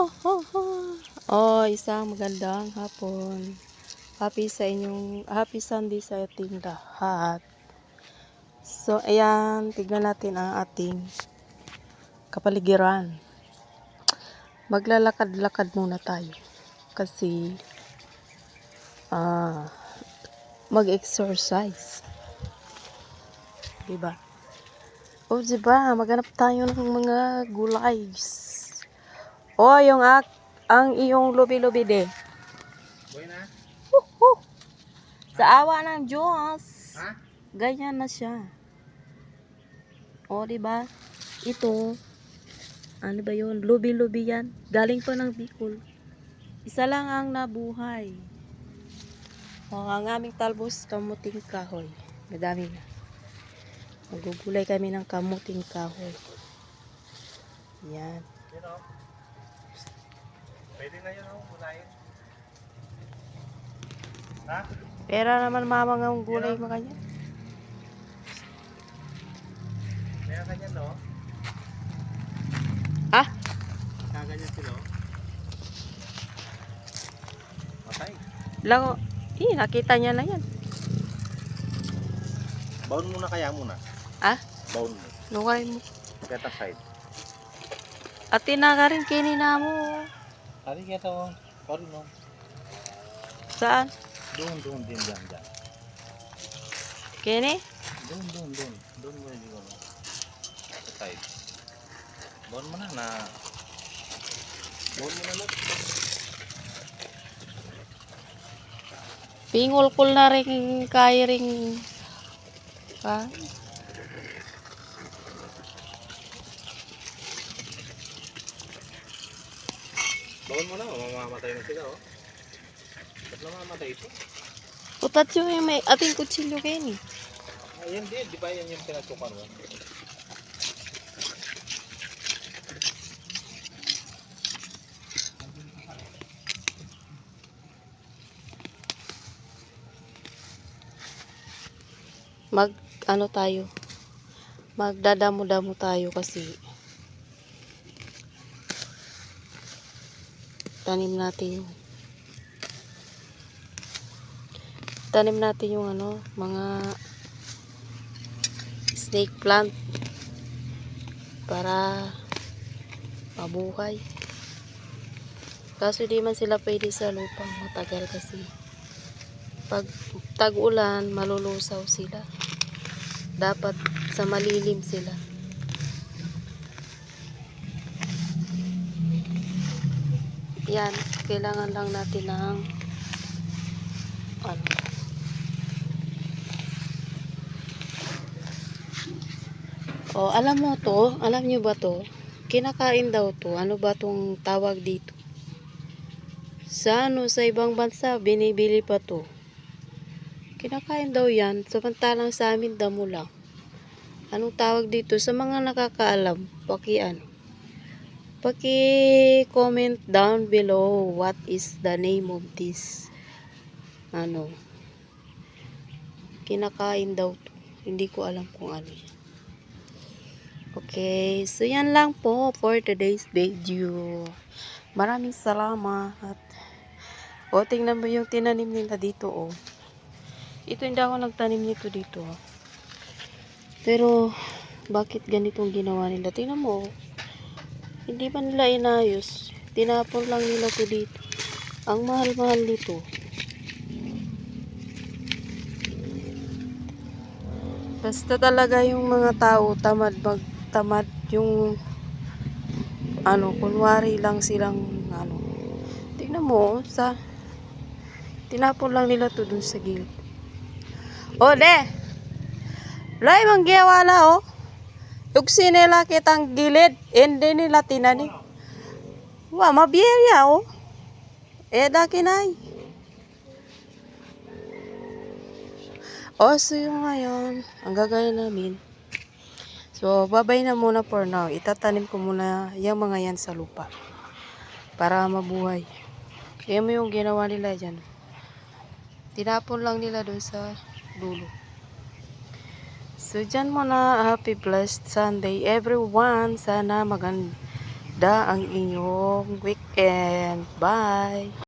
Oh, oh, oh. oh, isang magandang hapon. Happy sa inyong, happy Sunday sa ating lahat. So, ayan, tignan natin ang ating kapaligiran. Maglalakad-lakad muna tayo. Kasi, ah, mag-exercise. Diba? O, diba? Maghanap tayo ng mga gulays. O, yung ak ang iyong lubi-lubi de. Boy na? Sa awa ng Diyos. Ha? Ganyan na siya. O, di ba? Ito, ano ba yun? Lubi-lubi yan. Galing pa ng Bicol. Isa lang ang nabuhay. O, ang aming talbos, kamuting kahoy. Madami na. Magugulay kami ng kamuting kahoy. Yan. Yun o. Pwede na yun o, mulayin. Ha? Pera naman mama ng gulay mo kanya. Kaya ganyan no? Ah? Kaya ganyan sila o. Okay. Lang, eh, nakita niya na yan. Baon muna kaya muna. Ah? Baon mo. Nukay mo. Set aside. At tinaka rin kinina mo. Hari kita o. Sorry no. Saan? Doon, doon din dyan, dyan. Kini? Doon, doon, doon. Doon mo yung ano. Set aside. Baon mo na na. Baon mo na lang. Pingulkul na rin kaya rin. Ha? Baon mo na o. Mamamatay na sila o. Ba't namamatay ito? Utat yung may ating kutsilyo kini. Ayan din, di ba yan yung pinagtukan mo? Mag, ano tayo? Magdadamo-damo tayo kasi tanim natin tanim natin yung ano, mga snake plant para mabuhay. Kaso di man sila pwede sa lupang matagal kasi pag tag-ulan, malulusaw sila. Dapat sa malilim sila. Yan, kailangan lang natin ng ano, O, alam mo to? Alam nyo ba to? Kinakain daw to. Ano ba tong tawag dito? Sa ano, sa ibang bansa, binibili pa to. Kinakain daw yan. Samantalang sa amin, damo lang. Anong tawag dito? Sa mga nakakaalam, paki ano. Paki comment down below what is the name of this. Ano. Kinakain daw to. Hindi ko alam kung ano yan. Okay, so yan lang po for today's video. Maraming salamat. O, tingnan mo yung tinanim nila dito, oh. Ito hindi ako nagtanim nito dito, oh. Pero, bakit ganitong ginawa nila? Tingnan mo, oh. Hindi pa nila inayos. Tinapon lang nila to dito. Ang mahal-mahal nito. Basta talaga yung mga tao tamad magtamad yung ano, kunwari lang silang ano. Tingnan mo, sa tinapon lang nila to dun sa gilid. O, de! Lay, manggiyawala, oh. Yugsi nila kitang gilid, hindi nila tinanim. Wa, mabiyerya, oh. Eda kinay. O, so yung ngayon, ang gagawin namin, so, babay na muna for now. Itatanim ko muna yung mga yan sa lupa. Para mabuhay. Kaya mo yung ginawa nila dyan. Tinapon lang nila doon sa dulo. So, dyan muna, happy blessed Sunday everyone. Sana magan gumanda ang inyong weekend. Bye!